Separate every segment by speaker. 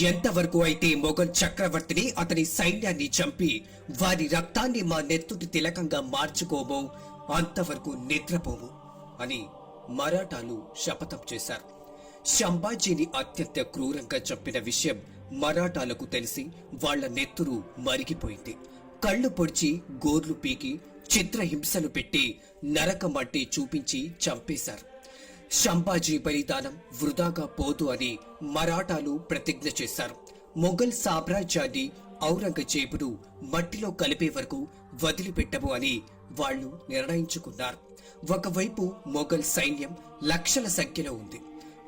Speaker 1: ఎంతవరకు అయితే మొఘల్ చక్రవర్తిని అతని సైన్యాన్ని చంపి వారి రక్తాన్ని మా నెత్తుటి తిలకంగా మార్చుకోమో అంతవరకు నిద్రపోము అని మరాఠాలు శపథం చేశారు. శంభాజీని అత్యంత క్రూరంగా చంపిన విషయం మరాఠాలకు తెలిసి వాళ్ళ నెత్తురు మరిగిపోయింది. కళ్ళు పొడిచి గోర్లు పీకి చిత్రహింసలు పెట్టి నరకమట్టి చూపించి చంపేశారు. శంభాజీ బలిదానం వృధాగా పోదు అని మరాఠాలు ప్రతిజ్ఞ చేశారు. మొఘల్ సామ్రాజ్యాన్ని ఔరంగజేబును మట్టిలో కలిపే వరకు వదిలిపెట్టము అని వాళ్ళు నిర్ణయించుకున్నారు. ఒకవైపు మొఘల్ సైన్యం లక్షల సంఖ్యలో ఉంది.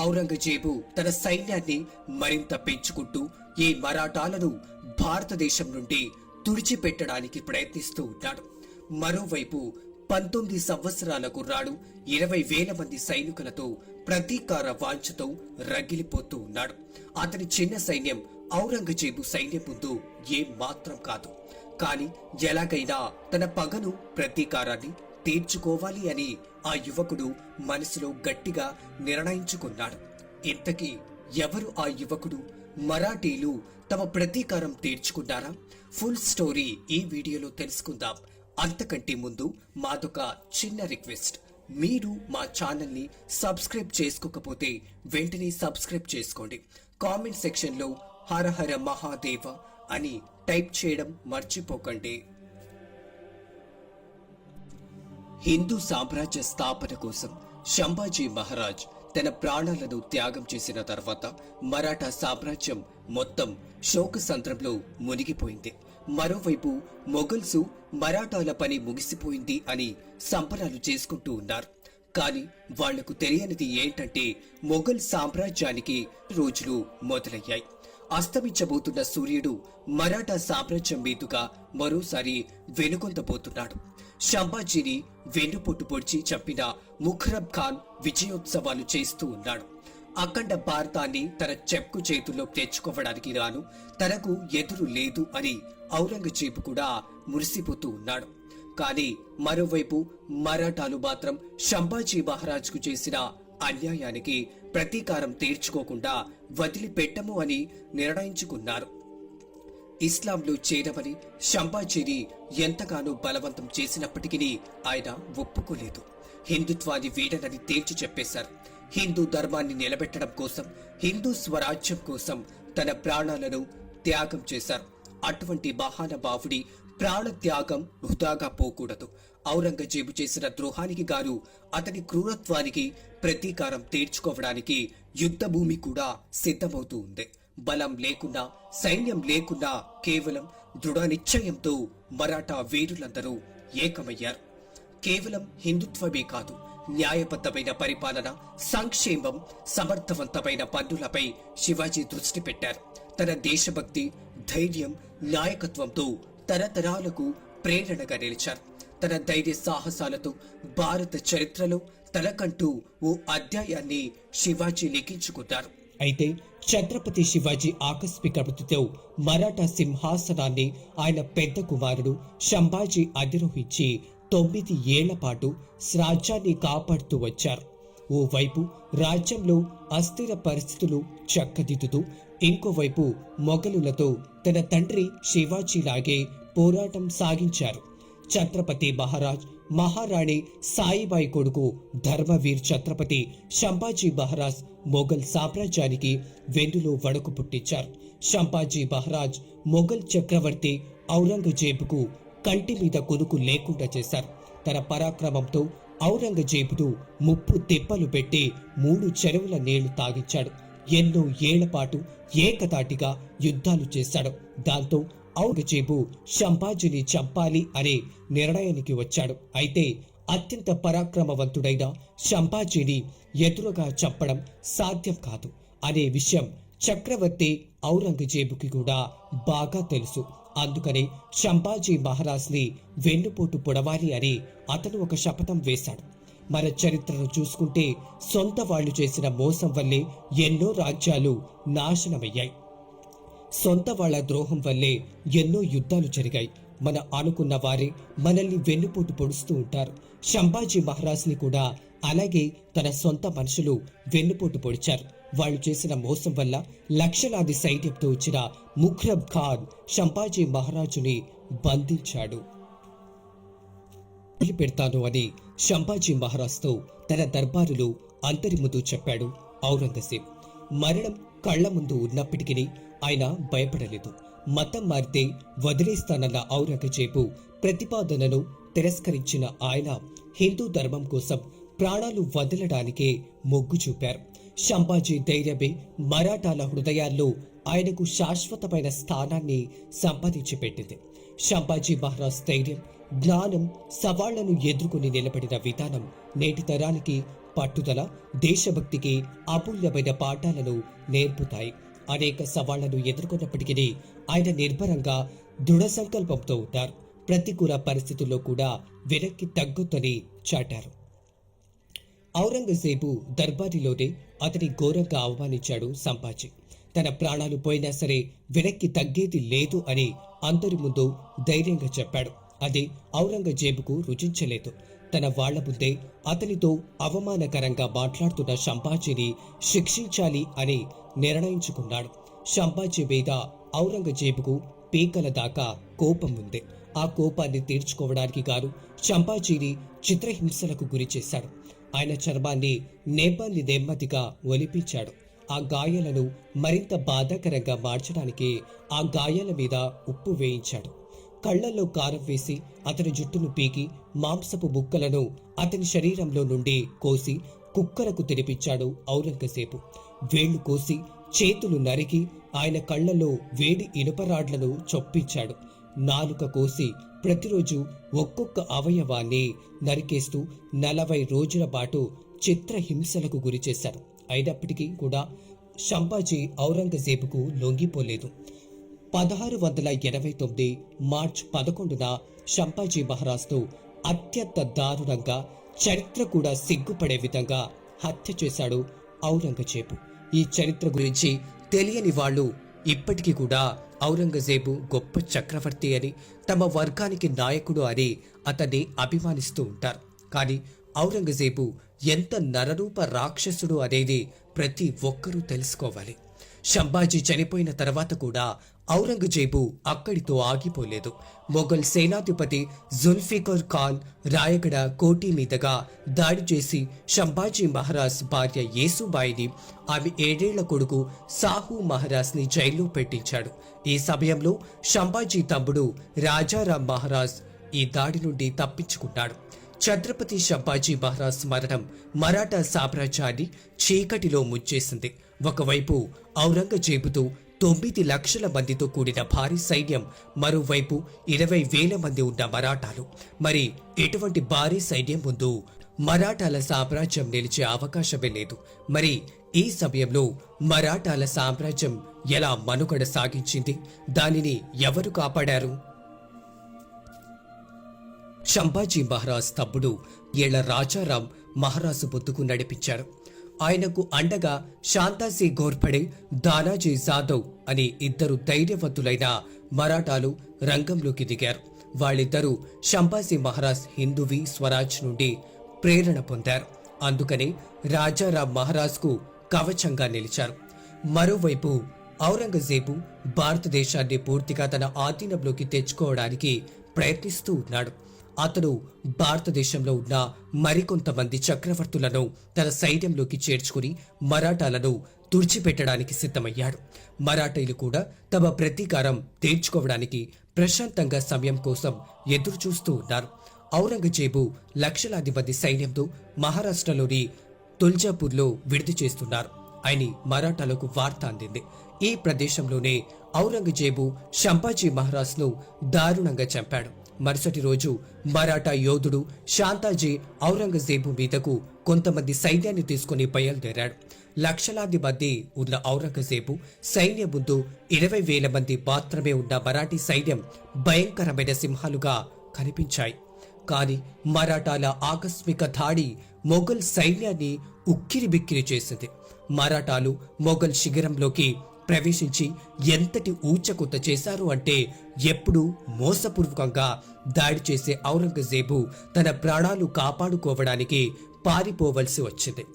Speaker 1: ఔరంగజేబు తన సైన్యాన్ని మరింత పెంచుకుంటూ ఈ మరాఠాలను భారతదేశం నుండి తుడిచిపెట్టడానికి ప్రయత్నిస్తూ ఉన్నాడు. మరోవైపు పంతొమ్మిది సంవత్సరాల కుర్రాడు ఇరవై వేల మంది సైనికులతో ప్రతీకార వాంఛతో రగిలిపోతూ ఉన్నాడు. అతని చిన్న సైన్యం ఔరంగజేబు సైన్యం ముందు ఏం మాత్రం కాదు. కాని ఎలాగైనా తన పగను ప్రతీకారాన్ని తీర్చుకోవాలి అని ఆ యువకుడు మనసులో గట్టిగా నిర్ణయించుకున్నాడు. ఇంతకీ ఎవరు ఆ యువకుడు? మరాఠీలు తమ ప్రతీకారం తీర్చుకున్నారా? ఫుల్ స్టోరీ ఈ వీడియోలో తెలుసుకుందాం. అంతకంటే ముందు మాదొక చిన్న రిక్వెస్ట్. మీరు మా ఛానల్ని సబ్స్క్రైబ్ చేసుకోకపోతే వెంటనే సబ్స్క్రైబ్ చేసుకోండి. కామెంట్ సెక్షన్లో హర హర మహాదేవ అని టైప్ చేయడం మర్చిపోకండి. హిందూ సామ్రాజ్య స్థాపన కోసం శంభాజీ మహారాజ్ తన ప్రాణాలను త్యాగం చేసిన తర్వాత మరాఠా సామ్రాజ్యం మొత్తం శోకసంద్రంలో మునిగిపోయింది. మరోవైపు మొఘల్సు మరాఠాల పని ముగిసిపోయింది అని సంబరాలు చేసుకుంటూ ఉన్నారు. కానీ వాళ్ళకు తెలియనిది ఏంటంటే మొఘల్ సామ్రాజ్యానికి రోజులు మొదలయ్యాయి. అస్తమించబోతున్న సూర్యుడు మరాఠా సామ్రాజ్యం మీదుగా మరోసారి వెనుకొందబోతున్నాడు. షంబాజీని వెన్నుపొట్టు పొడిచి చంపిన ముఖరబ్ ఖాన్ విజయోత్సవాలు చేస్తూ ఉన్నాడు. అఖండ భారతాన్ని తన చెక్కు చేతుల్లో తెచ్చుకోవడానికి రాను తనకు ఎదురు లేదు అని ఔరంగజేబు కూడా మురిసిపోతూ ఉన్నాడు. కానీ మరోవైపు మరాఠాలు మాత్రం శంభాజీ మహారాజ్కు చేసిన అన్యాయానికి ప్రతీకారం తీర్చుకోకుండా వదిలిపెట్టము అని నిర్ణయించుకున్నారు. ఇస్లాంలో చేరమని శంభాజీని ఎంతగానో బలవంతం చేసినప్పటికీ ఆయన ఒప్పుకోలేదు. హిందుత్వాన్ని వీడనని తేల్చి చెప్పేశారు. హిందూ ధర్మాన్ని నిలబెట్టడం కోసం హిందూ స్వరాజ్యం కోసం తన ప్రాణాలను త్యాగం చేశారు. అటువంటి మహానుభావుడి ప్రాణ త్యాగం వృధాగా పోకూడదు. ఔరంగజేబు చేసిన ద్రోహానికి గాను అతని క్రూరత్వానికి ప్రతీకారం తీర్చుకోవడానికి యుద్ధ భూమి కూడా సిద్ధమవుతూ ఉంది. బలం లేకుండా సైన్యం లేకుండా కేవలం దృఢ నిశ్చయంతో మరాఠా వీరులందరూ ఏకమయ్యారు. కేవలం హిందుత్వమే కాదు న్యాయబద్ధమైన పరిపాలన సంక్షేమం సమర్థవంతమైన పన్నులపై శివాజీ దృష్టి పెట్టారు. తన దేశభక్తి ధైర్యం నాయకత్వంతో తరతరాలకు ప్రేరణగా నిలిచారు. తన ధైర్య సాహసాలతో భారత చరిత్రలో తనకంటూ ఓ అధ్యాయాన్ని శివాజీ లిఖించుకున్నారు. అయితే ఛత్రపతి శివాజీ ఆకస్మిక మృతితో మరాఠా సింహాసనాన్ని ఆయన పెద్ద కుమారుడు శంభాజీ అధిరోహించి తొమ్మిది ఏళ్ళ పాటు రాజ్యాన్ని కాపాడుతూ వచ్చారు. ఓవైపు రాజ్యంలో అస్థిర పరిస్థితులు చక్కదిద్దుతూ ఇంకోవైపు మొఘలులతో తన తండ్రి శివాజీలాగే పోరాటం సాగించారు. ఛత్రపతి మహారాజ్ మహారాణి సాయిబాయి కొడుకు ధర్మవీర్ ఛత్రపతి శంపాజీ మహారాజ్ మొఘల్ సామ్రాజ్యానికి వెన్నులో వణుకు పుట్టించారు. శంపాజీ మహారాజ్ మొఘల్ చక్రవర్తి ఔరంగజేబుకు కంటి మీద కొనుకు లేకుండా చేశారు. తన పరాక్రమంతో ఔరంగజేబుడు ముప్పు తిప్పలు పెట్టి మూడు చెరువుల నీళ్ళు తాగించాడు. ఎన్నో ఏళ్ళ పాటు ఏకతాటిగా యుద్ధాలు చేశాడు. దాంతో ఔరంగజేబు శంభాజీని చంపాలి అనే నిర్ణయానికి వచ్చాడు. అయితే అత్యంత పరాక్రమవంతుడైన శంభాజీని ఎదురుగా చంపడం సాధ్యం కాదు అనే విషయం చక్రవర్తి ఔరంగజేబుకి కూడా బాగా తెలుసు. అందుకనే శంభాజీ మహారాజ్ని వెన్నుపోటు పొడవాలి అని అతను ఒక శపథం వేశాడు. మన చరిత్రను చూసుకుంటే సొంత వాళ్ళు చేసిన మోసం వల్లే ఎన్నో రాజ్యాలు నాశనమయ్యాయి. సొంత వాళ్ళ ద్రోహం వల్లే ఎన్నో యుద్ధాలు జరిగాయి. మన అనుకున్న వారే మనల్ని వెన్నుపోటు పొడుస్తూ ఉంటారు. శంభాజీ మహారాజ్ని కూడా అలాగే తన సొంత మనుషులు వెన్నుపోటు పొడిచారు. వాళ్ళు చేసిన మోసం వల్ల లక్షలాది సైన్యంతో వచ్చిన ముఖ్రబ్ ఖాన్ షంపాజీ మహారాజుని బంధించాడు. పెడతాను అని షంపాజీ మహారాజ్తో తన దర్బారులో అందరి ముందు చెప్పాడు ఔరంగజేబ్. మరణం కళ్ళ ముందు ఉన్నప్పటికీ ఆయన భయపడలేదు. మతం మారితే వదిలేస్తానన్న ఔరంగజేబు ప్రతిపాదనను తిరస్కరించిన ఆయన హిందూ ధర్మం కోసం ప్రాణాలు వదలడానికే మొగ్గు చూపారు. షంపాజీ ధైర్యమే మరాఠాల హృదయాల్లో ఆయనకు శాశ్వతమైన స్థానాన్ని సంపాదించి పెట్టింది షంపాజీ మహారాజ్ ధైర్యం జ్ఞానం సవాళ్ళను ఎదుర్కొని నిలబడిన విధానం నేటి తరానికి పట్టుదల దేశభక్తికి అమూల్యమైన పాఠాలను నేర్పుతాయి. అనేక సవాళ్ళను ఎదుర్కొన్నప్పటికీ ఆయన నిర్భరంగా దృఢ సంకల్పంతో ఉన్నారు. ప్రతికూల పరిస్థితుల్లో కూడా వెనక్కి తగ్గొద్దని చాటారు. ఔరంగజేబు దర్బారీలోనే అతని ఘోరంగా అవమానించాడు సంపాజీ. తన ప్రాణాలు పోయినా సరే వెనక్కి తగ్గేది లేదు అని అందరి ముందు ధైర్యంగా చెప్పాడు. అది ఔరంగజేబుకు రుచించలేదు తన వాళ్ళ ముందే అతనితో అవమానకరంగా మాట్లాడుతున్న సంపాజీని శిక్షించాలి అని నిర్ణయించుకున్నాడు. సంపాజీ మీద ఔరంగజేబుకు పీకల దాకా కోపం ఉంది. ఆ కోపాన్ని తీర్చుకోవడానికి గాను చంపాజీని చిత్రహింసలకు గురి చేశాడు. ఆయన చర్మాన్ని నేపాన్ని నెమ్మదిగా ఒలిపించాడు. ఆ గాయాలను మరింత బాధాకరంగా మార్చడానికి ఆ గాయాల మీద ఉప్పు వేయించాడు. కళ్ళల్లో కారం వేసి అతని జుట్టును పీకి మాంసపు బుక్కలను అతని శరీరంలో నుండి కోసి కుక్కలకు తినిపించాడు ఔరంగజేబు. వేళ్ళు కోసి చేతులు నరికి ఆయన కళ్ళలో వేడి ఇనుపరాడ్లను చొప్పించాడు. నాలుక కోసి ప్రతిరోజు ఒక్కొక్క అవయవాన్ని నరికేస్తూ నలభై రోజుల పాటు చిత్రహింసలకు గురిచేశారు అయినప్పటికీ కూడా సంపాజీ ఔరంగజేబుకు లొంగిపోలేదు. పదహారు వందల ఎనభై తొమ్మిది మార్చ్ పదకొండున శంపాజీ మహారాజ్తో అత్యంత దారుణంగా చరిత్ర కూడా సిగ్గుపడే విధంగా హత్య చేశాడు ఔరంగజేబు. ఈ చరిత్ర గురించి తెలియని వాళ్ళు ఇప్పటికీ కూడా ఔరంగజేబు గొప్ప చక్రవర్తి అని తమ వర్గానికి నాయకుడు అని అతన్ని అభిమానిస్తూ ఉంటారు. కానీ ఔరంగజేబు ఎంత నరరూప రాక్షసుడు అనేది ప్రతి ఒక్కరూ తెలుసుకోవాలి. షంబాజీ చనిపోయిన తర్వాత కూడా ఔరంగజేబు అక్కడితో ఆగిపోలేదు. మొఘల్ సేనాధిపతి జుల్ఫికర్ ఖాన్ రాయగడ కోటి మీదుగా దాడి చేసి షంబాజీ మహారాజ్ భార్య యేసుబాయిని ఆమె ఏడేళ్ళ కొడుకు సాహు మహారాజ్ని జైల్లో పెట్టించాడు. ఈ సమయంలో షంబాజీ తమ్ముడు రాజారాం మహారాజ్ ఈ దాడి నుండి తప్పించుకున్నాడు. ఛత్రపతి షంపాజీ మహారాజ్ మరణం మరాఠా సామ్రాజ్యాన్ని చీకటిలో ముంచేసింది. ఒకవైపు ఔరంగజేబుతో తొమ్మిది లక్షల మందితో కూడిన భారీ సైన్యం మరోవైపు ఇరవై వేల మంది ఉన్న మరాఠాలు. మరి ఎటువంటి భారీ సైన్యం ముందు మరాఠాల సామ్రాజ్యం నిలిచే అవకాశమే లేదు. మరి ఈ సమయంలో మరాఠాల సామ్రాజ్యం ఎలా మనుగడ సాగించింది దానిని ఎవరు కాపాడారు? శంభాజీ మహారాజ్ తమ్ముడు ఏళ్ళ రాజారాం మహారాజు బొద్దుకు నడిపించారు. ఆయనకు అండగా శాంతాజీ గోర్పడే దానాజీ జాదవ్ అని ఇద్దరు ధైర్యవంతులైన మరాఠాలు రంగంలోకి దిగారు. వాళ్ళిద్దరూ షంబాజీ మహారాజ్ హిందువి స్వరాజ్ నుండి ప్రేరణ పొందారు. అందుకనే రాజారాం మహారాజ్కు కవచంగా నిలిచారు. మరోవైపు ఔరంగజేబు భారతదేశాన్ని పూర్తిగా తన ఆధీనంలోకి తెచ్చుకోవడానికి ప్రయత్నిస్తూ ఉన్నాడు. అతడు భారతదేశంలో ఉన్న మరికొంతమంది చక్రవర్తులను తన సైన్యంలోకి చేర్చుకుని మరాఠాలను తుడిచిపెట్టడానికి సిద్ధమయ్యాడు. మరాఠీలు కూడా తమ ప్రతీకారం తీర్చుకోవడానికి ప్రశాంతంగా సమయం కోసం ఎదురు చూస్తూ ఉన్నారు. ఔరంగజేబు లక్షలాది మంది సైన్యంతో మహారాష్ట్రలోని తుల్జాపూర్లో విడిది చేస్తున్నారు. అని మరాఠాలకు వార్త అందింది. ఈ ప్రదేశంలోనే ఔరంగజేబు షంపాజీ మహారాజ్ను దారుణంగా చంపాడు. మరుసటి రోజు మరాఠా యోధుడు శాంతాజీ ఔరంగజేబు మీదకు కొంతమంది సైన్యాన్ని తీసుకుని బయలుదేరాడు. లక్షలాది మంది ఉన్న ఔరంగజేబు సైన్యం ముందు ఇరవై వేల మంది మాత్రమే ఉన్న మరాఠీ సైన్యం భయంకరమైన సింహాలుగా కనిపించాయి. కానీ మరాఠాల ఆకస్మిక దాడి మొఘల్ సైన్యాన్ని ఉక్కిరి బిక్కిరి చేసింది. మరాఠాలు మొఘల్ శిఖరంలోకి ప్రవేశించి ఎంతటి ఊచకొత్త చేశారు అంటే ఎప్పుడూ మోసపూర్వకంగా దాడి చేసే ఔరంగజేబు తన ప్రాణాలు కాపాడుకోవడానికి పారిపోవలసి వచ్చింది.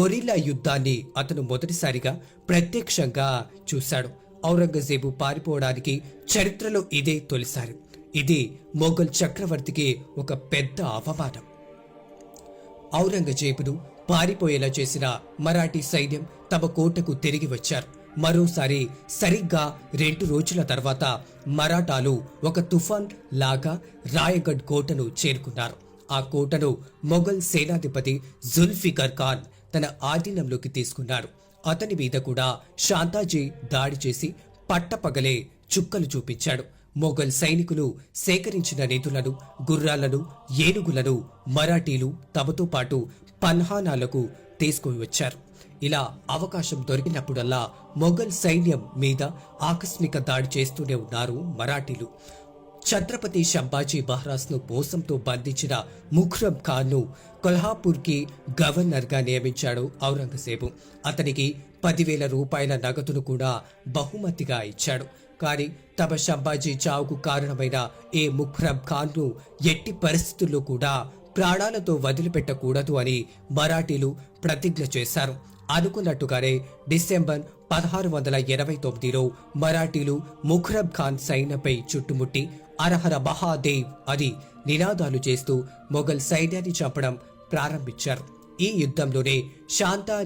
Speaker 1: గొరిల్లా యుద్ధాన్ని అతను మొదటిసారిగా ప్రత్యక్షంగా చూశాడు. ఔరంగజేబు పారిపోవడానికి చరిత్రలో ఇదే తొలిసారి. ఇది మొఘల్ చక్రవర్తికి ఒక పెద్ద అవమానం. ఔరంగజేబును పారిపోయేలా చేసిన మరాఠీ సైన్యం తమ కోటకు తిరిగి వచ్చారు. మరోసారి సరిగ్గా రెండు రోజుల తర్వాత మరాఠాలు ఒక తుఫాన్ లాగా రాయగఢ్ కోటను చేరుకున్నారు. ఆ కోటను మొఘల్ సేనాధిపతి జుల్ఫికర్ ఖాన్ తన ఆధీనంలోకి తీసుకున్నాడు. అతని మీద కూడా శాంతాజీ దాడి చేసి పట్టపగలే చుక్కలు చూపించాడు. మొఘల్ సైనికులు సేకరించిన నిధులను గుర్రాలను ఏనుగులను మరాఠీలు తమతో పాటు పన్హానాలకు తీసుకుని వచ్చారు ఇలా అవకాశం దొరికినప్పుడల్లా మొఘల్ సైన్యం మీద ఆకస్మిక దాడి చేస్తూనే ఉన్నారు మరాఠీలు. ఛత్రపతి శంభాజీ మహారాజ్ను మోసంతో బంధించిన ముఖ్రం ఖాన్ను కొల్హాపూర్కి గవర్నర్గా నియమించాడు ఔరంగజేబు. అతనికి పదివేల రూపాయల నగదును కూడా బహుమతిగా ఇచ్చాడు. కానీ తమ శంభాజీ చావుకు కారణమైన ఏ ముఖ్రం ఖాన్ను ఎట్టి పరిస్థితుల్లో కూడా ప్రాణాలతో వదిలిపెట్టకూడదు అని మరాఠీలు ప్రతిజ్ఞ చేశారు. అనుకున్నట్టుగానే డిసెంబర్ పదహారు వందల ఇరవై తొమ్మిదిలో మరాఠీలు ముఖ్రబ్ ఖాన్ సైన్యపై చుట్టుముట్టి అరహర మహాదేవ్ అని నినాదాలు చేస్తూ మొఘల్ సైన్యాన్ని చంపడం ప్రారంభించారు. ఈ యుద్ధంలోనే శాంతా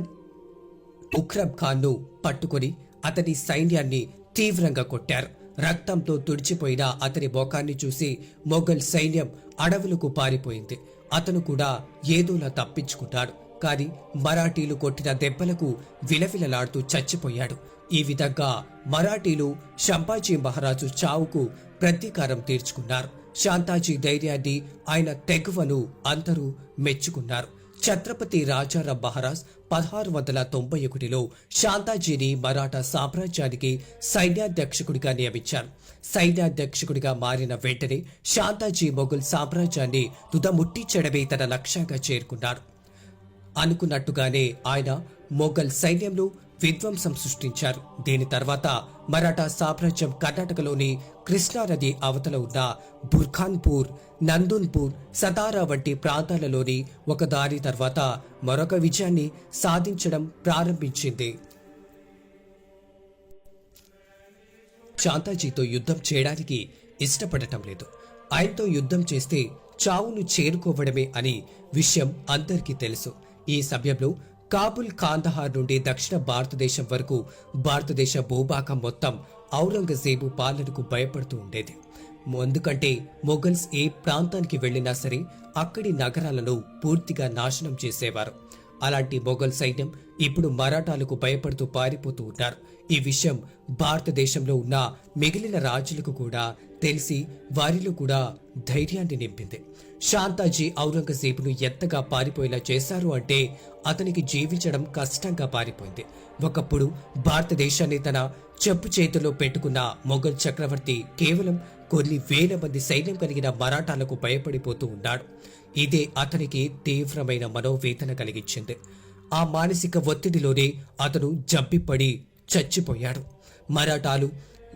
Speaker 1: ఉఖ్రబ్ ఖాన్ను పట్టుకుని అతని సైన్యాన్ని తీవ్రంగా కొట్టారు. రక్తంతో తుడిచిపోయిన అతని ముఖాన్ని చూసి మొఘల్ సైన్యం అడవులకు పారిపోయింది. అతను కూడా ఏదోలా తప్పించుకున్నాడు కాని మరాఠీలు కొట్టిన దెబ్బలకు విలవిలలాడుతూ చచ్చిపోయాడు. ఈ విధంగా మరాఠీలు శంపాజీ మహారాజు చావుకు ప్రతీకారం తీర్చుకున్నారు. శాంతాజీ ధైర్యాన్ని ఆయన తెగువను అందరూ మెచ్చుకున్నారు. ఛత్రపతి రాజారాం మహారాజ్ పదహారు వందల తొంభై ఒకటిలో శాంతాజీని మరాఠా సామ్రాజ్యానికి సైన్యాధ్యక్షకుడిగా నియమించారు. సైన్యాధ్యక్షకుడిగా మారిన వెంటనే శాంతాజీ మొఘల్ సామ్రాజ్యాన్ని తుదముట్టించడమే తన లక్ష్యంగా చేరుకున్నారు. అనుకున్నట్టుగానే ఆయన మొఘల్ సైన్యంలో విధ్వంసం సృష్టించారు. దీని తర్వాత మరాఠా సామ్రాజ్యం కర్ణాటకలోని కృష్ణానది అవతల ఉన్న బుర్ఖాన్పూర్ నందూన్పూర్ సతారా వంటి ప్రాంతాలలోని ఒక దారి తర్వాత మరొక విజయాన్ని సాధించడం ప్రారంభించింది. శాంతాజీతో యుద్ధం చేయడానికి ఇష్టపడటం లేదు. ఆయనతో యుద్ధం చేస్తే చావును చేరుకోవడమే అని విషయం అందరికీ తెలుసు. ఈ సమయంలో కాబుల్ కాందహార్ నుండి దక్షిణ భారతదేశం వరకు భారతదేశ భూభాగం మొత్తం ఔరంగజేబు పాలనకు భయపడుతూ ఉండేది. ఎందుకంటే మొఘల్స్ ఏ ప్రాంతానికి వెళ్ళినా సరే అక్కడి నగరాలను పూర్తిగా నాశనం చేసేవారు. అలాంటి మొఘల్ సైన్యం ఇప్పుడు మరాఠాలకు భయపడుతూ పారిపోతూ ఉన్నారు. ఈ విషయం భారతదేశంలో ఉన్న మిగిలిన రాజులకు కూడా తెలిసి వారిలో కూడా ధైర్యాన్ని నింపింది. శాంతాజీ ఔరంగజేబును ఎంతగా పారిపోయేలా చేశారు అంటే అతనికి జీవించడం కష్టంగా పారిపోయింది. ఒకప్పుడు భారతదేశాన్ని తన చెప్పు చేతిలో పెట్టుకున్న మొఘల్ చక్రవర్తి కేవలం కొన్ని వేల మంది సైన్యం కలిగిన మరాఠాలకు భయపడిపోతూ ఉన్నాడు. ఇదే అతనికి తీవ్రమైన మనోవేదన కలిగించింది. ఆ మానసిక ఒత్తిడిలోనే అతను జబ్బిపడి చచ్చిపోయాడు. మరాఠాలు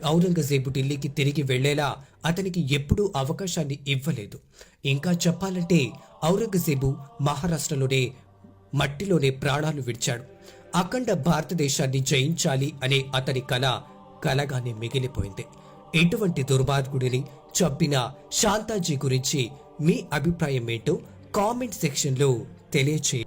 Speaker 1: ఔరంగజేబు ఢిల్లీకి తిరిగి వెళ్ళేలా అతనికి ఎప్పుడూ అవకాశాన్ని ఇవ్వలేదు. ఇంకా చెప్పాలంటే ఔరంగజేబు మహారాష్ట్రలోనే మట్టిలోనే ప్రాణాలు విడిచాడు. అఖండ భారతదేశాన్ని జయించాలి అనే అతని కల కలగానే మిగిలిపోయింది. ఎటువంటి దుర్మార్గుడిని చంపిన శాంతాజీ గురించి మీ అభిప్రాయం ఏంటో కామెంట్ సెక్షన్లో తెలియచేయండి.